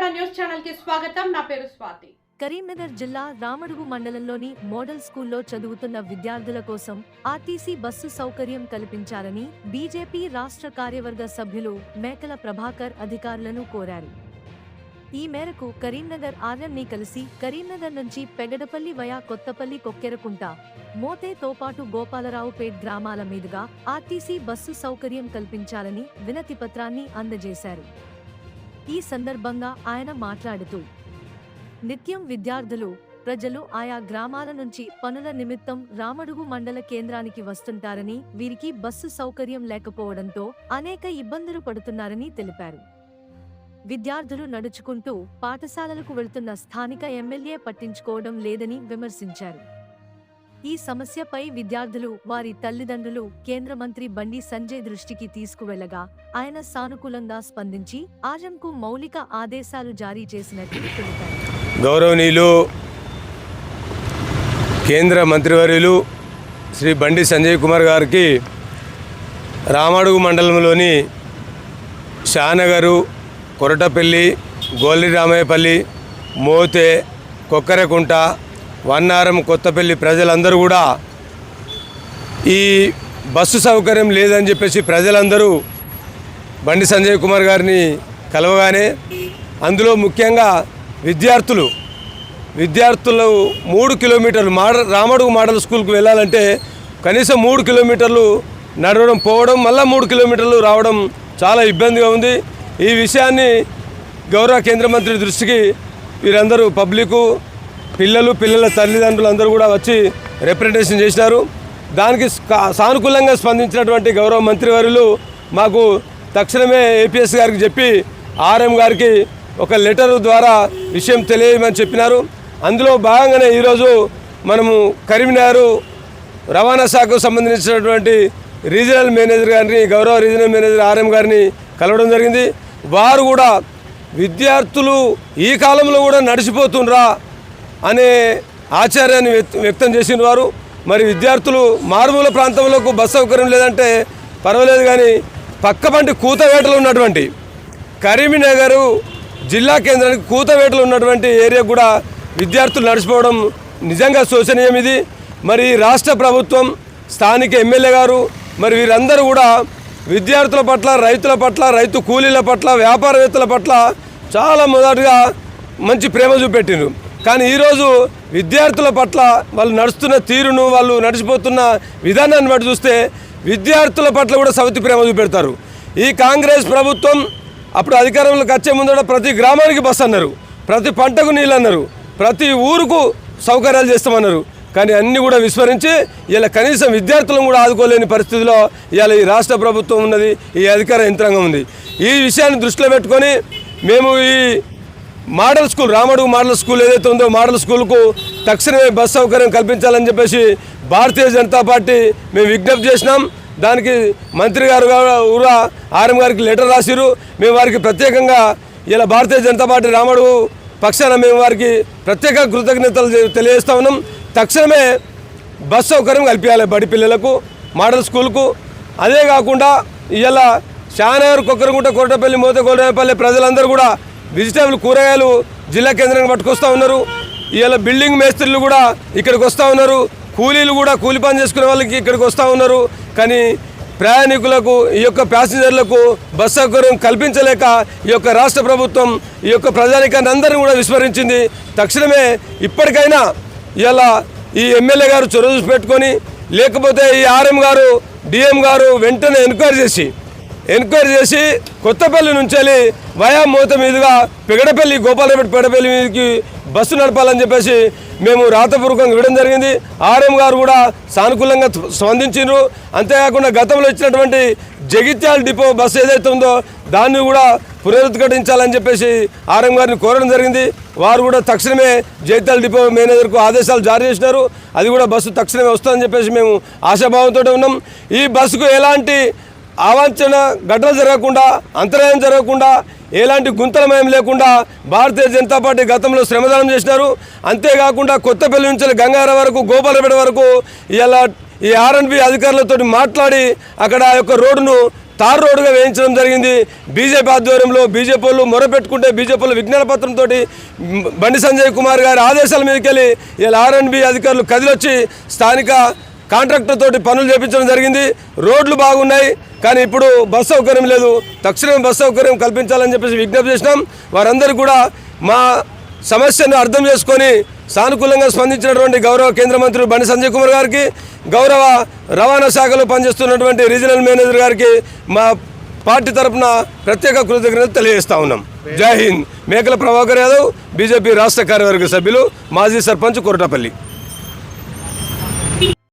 Telangana news ఛానల్కి స్వాగతం. నా పేరు స్వాతి. కరీంనగర్ జిల్లా రామడుగు మండలంలోని మోడల్ స్కూల్లో చదువుతున్న విద్యార్థుల కోసం ఆర్టీసీ బస్సు సౌకర్యం కల్పించాలని బీజేపీ రాష్ట్ర కార్యవర్గ సభ్యులు మేకల ప్రభాకర్ అధికారులను కోరారు. ఈ మేరకు కరీంనగర్ ఆర్ఎంని కలిసి కరీంనగర్ నుంచి పెగడపల్లి వయా కొత్తపల్లి కొక్కెరకుంట మోతేతో పాటు గోపాలరావుపేట్ గ్రామాల మీదుగా ఆర్టీసీ బస్సు సౌకర్యం కల్పించాలని వినతిపత్రాన్ని అందజేశారు. ఈ సందర్భంగా ఆయన మాట్లాడుతూ నిత్యం విద్యార్థులు ప్రజలు ఆయా గ్రామాల నుంచి పనుల నిమిత్తం రామడుగు మండల కేంద్రానికి వస్తుంటారని వీరికి బస్సు సౌకర్యం లేకపోవడంతో అనేక ఇబ్బందులు పడుతున్నారని తెలిపారు. విద్యార్థులు నడుచుకుంటూ పాఠశాలలకు వెళ్తున్న స్థానిక ఎమ్మెల్యే పట్టించుకోవడం లేదని విమర్శించారు. ఈ సమస్యపై విద్యార్థులు వారి తల్లిదండ్రులు కేంద్ర మంత్రి బండి సంజయ్ దృష్టికి తీసుకువెళ్ళగా ఆయన సానుకూలంగా స్పందించి ఆజంకు మౌలిక ఆదేశాలు జారీ చేసినట్లు తెలిపారు. గౌరవనీయులు కేంద్ర మంత్రివర్యులు శ్రీ బండి సంజయ్ కుమార్ గారికి రామడుగు మండలంలోని షానగరు కొరటపల్లి గోల్లి రామయ్యపల్లి మోతే కొక్కరకుంట వన్నారం కొత్తపల్లి ప్రజలందరూ కూడా ఈ బస్సు సౌకర్యం లేదని చెప్పేసి ప్రజలందరూ బండి సంజయ్ కుమార్ గారిని కలవగానే అందులో ముఖ్యంగా విద్యార్థులు విద్యార్థులు మూడు కిలోమీటర్లు మాడ రామడుగు మోడల్ స్కూల్కి వెళ్ళాలంటే కనీసం మూడు కిలోమీటర్లు నడవడం పోవడం మళ్ళీ మూడు కిలోమీటర్లు రావడం చాలా ఇబ్బందిగా ఉంది. ఈ విషయాన్ని గౌరవ కేంద్ర మంత్రి దృష్టికి వీరందరూ పబ్లికు పిల్లలు పిల్లల తల్లిదండ్రులు అందరూ కూడా వచ్చి రిప్రజెంటేషన్ చేసినారు. దానికి సానుకూలంగా స్పందించినటువంటి గౌరవ మంత్రివర్యులు మాకు తక్షణమే ఏపీఎస్ గారికి చెప్పి ఆర్ఎం గారికి ఒక లెటర్ ద్వారా విషయం తెలియమని చెప్పినారు. అందులో భాగంగానే ఈరోజు మనము కరీంనగర్ రవాణా శాఖకు సంబంధించినటువంటి రీజనల్ మేనేజర్ గారిని గౌరవ రీజనల్ మేనేజర్ ఆర్ఎం గారిని కలవడం జరిగింది. వారు కూడా విద్యార్థులు ఈ కాలంలో కూడా నడిచిపోతుండ్రా అనే ఆచార్యాన్ని వ్యక్తం చేసిన వారు. మరి విద్యార్థులు మారుమూల ప్రాంతంలోకి బస్సు సౌకర్యం లేదంటే పర్వాలేదు కానీ పక్కపంటి కూతవేటలో ఉన్నటువంటి కరీంనగర్ జిల్లా కేంద్రానికి కూతవేటలో ఉన్నటువంటి ఏరియా కూడా విద్యార్థులు నడిచిపోవడం నిజంగా శోచనీయం ఇది. మరి రాష్ట్ర ప్రభుత్వం స్థానిక ఎమ్మెల్యే గారు మరి వీరందరూ కూడా విద్యార్థుల పట్ల రైతుల పట్ల రైతు కూలీల పట్ల వ్యాపారవేత్తల పట్ల చాలా మొదటగా మంచి ప్రేమ చూపెట్టిండ్రు. కానీ ఈరోజు విద్యార్థుల పట్ల వాళ్ళు నడుస్తున్న తీరును వాళ్ళు నడిచిపోతున్న విధానాన్ని బట్టి చూస్తే విద్యార్థుల పట్ల కూడా సవతి ప్రేమ చూపెడతారు. ఈ కాంగ్రెస్ ప్రభుత్వం అప్పుడు అధికారంలోకి వచ్చే ముందు ప్రతి గ్రామానికి బస్ అన్నారు ప్రతి పంటకు నీళ్ళు అన్నారు ప్రతి ఊరుకు సౌకర్యాలు చేస్తామన్నారు. కానీ అన్నీ కూడా విస్మరించి ఇలా కనీసం విద్యార్థులను కూడా ఆదుకోలేని పరిస్థితిలో ఇవాళ ఈ రాష్ట్ర ప్రభుత్వం ఉన్నది ఈ అధికార యంత్రాంగం ఉంది. ఈ విషయాన్ని దృష్టిలో పెట్టుకొని మేము ఈ model school Ramadugu model school ఏదైతే ఉందో మోడల్ స్కూల్కు తక్షణమే బస్ సౌకర్యం కల్పించాలని చెప్పేసి భారతీయ జనతా పార్టీ మేము విజ్ఞప్తి చేసినాం. దానికి మంత్రి గారు కూడా ఆర్ఎం గారికి లెటర్ రాసిరు మేము వారికి ప్రత్యేకంగా ఇలా భారతీయ జనతా పార్టీ రామడుగు పక్షాన మేము వారికి ప్రత్యేక కృతజ్ఞతలు తెలియజేస్తా ఉన్నాం. తక్షణమే బస్ సౌకర్యం కల్పించాలి బడి పిల్లలకు మోడల్ స్కూల్కు. అదే కాకుండా ఇలా షానగర్ కొక్కరగుంట కోటపల్లి మోత కోటపల్లి ప్రజలందరూ కూడా వెజిటేబుల్ కూరగాయలు జిల్లా కేంద్రానికి పట్టుకొస్తూ ఉన్నారు. ఇవాళ బిల్డింగ్ మేస్త్రీలు కూడా ఇక్కడికి వస్తూ ఉన్నారు. కూలీలు కూడా కూలి పని చేసుకునే వాళ్ళకి ఇక్కడికి వస్తూ ఉన్నారు. కానీ ప్రయాణికులకు ఈ యొక్క ప్యాసింజర్లకు బస్ సౌకర్యం కల్పించలేక ఈ యొక్క రాష్ట్ర ప్రభుత్వం ఈ యొక్క ప్రజానికాన్ని అందరినీ కూడా విస్మరించింది. తక్షణమే ఇప్పటికైనా ఇలా ఈ ఎమ్మెల్యే గారు చొరవ చూసి పెట్టుకొని లేకపోతే ఈ ఆర్ఎం గారు డిఎం గారు వెంటనే ఎంక్వైరీ చేసి ఎంక్వైరీ చేసి కొత్తపల్లి నుంచి వెళ్ళి వయా మూత మీదుగా పెగడపల్లి గోపాలపేట పెగడపల్లి మీదకి బస్సు నడపాలని చెప్పేసి మేము రాతపూర్వకంగా ఇవ్వడం జరిగింది. ఆర్ఎం గారు కూడా సానుకూలంగా స్పందించారు అంతేకాకుండా గతంలో ఇచ్చినటువంటి జగిత్యాల డిపో బస్సు ఏదైతే ఉందో దాన్ని కూడా పునరుద్ఘాటించాలని చెప్పేసి ఆర్ఎం గారిని కోరడం జరిగింది. వారు కూడా తక్షణమే జగిత్యాల డిపో మేనేజర్కు ఆదేశాలు జారీ చేసినారు. అది కూడా బస్సు తక్షణమే వస్తుందని చెప్పేసి మేము ఆశాభావంతో ఉన్నాం. ఈ బస్సుకు ఎలాంటి అవాంఛన ఘటన జరగకుండా అంతరాయం జరగకుండా ఎలాంటి గుంతలమయం లేకుండా భారతీయ జనతా పార్టీ గతంలో శ్రమదానం చేసినారు. అంతేకాకుండా కొత్తపల్లి నుంచి గంగారం వరకు గోపాలపేట వరకు ఇలా ఈ ఆర్ఎన్బి అధికారులతో మాట్లాడి అక్కడ ఆ యొక్క రోడ్డును తార్ రోడ్డుగా వేయించడం జరిగింది. బీజేపీ ఆధ్వర్యంలో బీజేపీ వాళ్ళు మొరపెట్టుకుంటే బీజేపీ వాళ్ళు విజ్ఞాన పత్రంతో బండి సంజయ్ కుమార్ గారి ఆదేశాల మీదకి వెళ్ళి ఇలా ఆర్ఎన్బి అధికారులు కదిలొచ్చి స్థానిక కాంట్రాక్టర్ తోటి పనులు చేపించడం జరిగింది. రోడ్లు బాగున్నాయి. కానీ ఇప్పుడు బస్ సౌకర్యం లేదు. తక్షణమే బస్ సౌకర్యం కల్పించాలని చెప్పేసి విజ్ఞప్తి చేసినాం. వారందరూ కూడా మా సమస్యను అర్థం చేసుకొని సానుకూలంగా స్పందించినటువంటి గౌరవ కేంద్ర మంత్రులు బండి సంజయ్ కుమార్ గారికి గౌరవ రవాణా శాఖలో పనిచేస్తున్నటువంటి రీజనల్ మేనేజర్ గారికి మా పార్టీ తరపున ప్రత్యేక కృతజ్ఞతలు తెలియజేస్తా ఉన్నాం. జై హింద్. మేకల ప్రభాకర్ యాదవ్ బీజేపీ రాష్ట్ర కార్యవర్గ సభ్యులు మాజీ సర్పంచ్ కొరటపల్లి